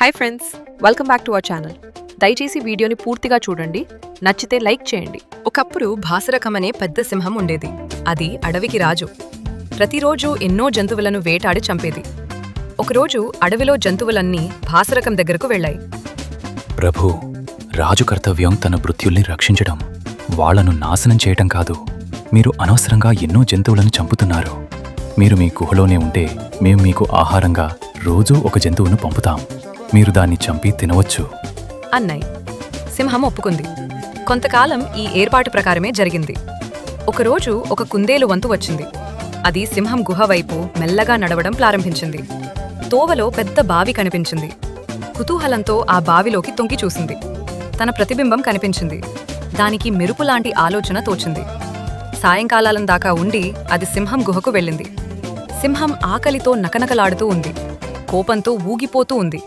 Hi friends welcome back to our channel దయచేసి వీడియోని పూర్తిగా చూడండి నచ్చితే లైక్ చేయండి. ఒకప్పుడు భాసరకం అనే పెద్ద సింహం ఉండేది. అది అడవికి రాజు. ప్రతిరోజు ఎన్నో జంతువులను వేటాడి చంపేది. ఒకరోజు అడవిలో జంతువులన్నీ భాసరకం దగ్గరకు వెళ్ళాయి. ప్రభు రాజు కర్తవ్యం తన భృత్యుల్ని రక్షించడం వాళ్ళను నాశనం చేయటం కాదు. మీరు అనవసరంగా ఎన్నో జంతువులను చంపుతున్నారు. మీరు మీ గుహలోనే ఉంటే మేము మీకు ఆహారంగా రోజూ ఒక జంతువును పంపుతాం. మీరు దాన్ని చంపి తినవచ్చు. అన్నాయి సింహం ఒప్పుకుంది. కొంతకాలం ఈ ఏర్పాటు ప్రకారమే జరిగింది. ఒకరోజు ఒక కుందేలు వంతు వచ్చింది. అది సింహం గుహ వైపు మెల్లగా నడవడం ప్రారంభించింది. తోవలో పెద్ద బావి కనిపించింది. కుతూహలంతో ఆ బావిలోకి తొంగి చూసింది. తన ప్రతిబింబం కనిపించింది. దానికి మెరుపులాంటి ఆలోచన తోచింది. సాయంకాలం దాకా ఉండి అది సింహం గుహకు వెళ్ళింది. సింహం ఆకలితో నకనకలాడుతూ ఉంది. కోపంతో ఊగిపోతూ ఉంది.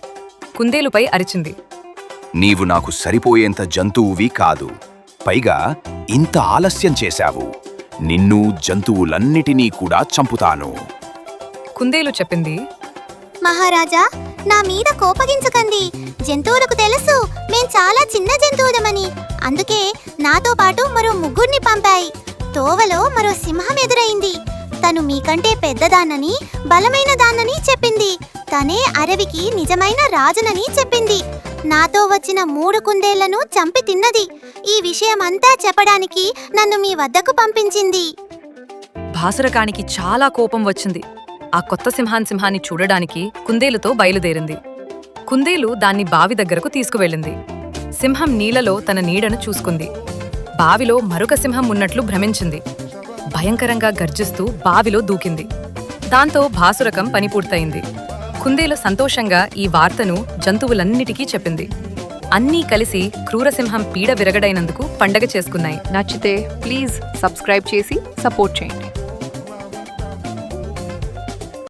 కుందేలుపై అరిచింది. నీవు నాకు సరిపోయేంత జంతువువి కాదు. పైగా ఇంత ఆలస్యం చేశావు. నిన్ను జంతువులన్నిటినీ కూడా చంపుతాను. కుందేలు చెప్పింది. మహారాజా నా మీద కోపగించకండి. జంతువులకు తెలుసు మేం చాలా చిన్న జంతువులమని. అందుకే నాతో పాటు మరో ముగ్గురిని పంపాయి. తోవలో మరో సింహం ఎదురైంది. తను మీకంటే పెద్దదాన్నని బలమైన దాన్నని తనే అడవికి నిజమైన రాజునని చెప్పింది. నాతో వచ్చిన మూడు కుందేళ్ళను చంపి తిన్నది. ఈ విషయమంతా చెప్పడానికి నన్ను మీ వద్దకు పంపించింది. భాసురకానికి చాలా కోపం వచ్చింది. ఆ కొత్త సింహాన్ సింహాన్ని చూడడానికి కుందేలుతో బయలుదేరింది. కుందేలు దాన్ని బావి దగ్గరకు తీసుకువెళ్ళింది. సింహం నీళ్ళలో తన నీడను చూసుకుంది. బావిలో మరొక సింహం ఉన్నట్లు భ్రమించింది. భయంకరంగా గర్జిస్తూ బావిలో దూకింది. దాంతో భాసురకం పని పూర్తయింది. కుందేలు సంతోషంగా ఈ వార్తను జంతువులన్నిటికీ చెప్పింది. అన్నీ కలిసి క్రూరసింహం పీడ విరగడైనందుకు పండగ చేసుకున్నాయి. నచ్చితే ప్లీజ్ సబ్స్క్రైబ్ చేసి సపోర్ట్ చేయండి.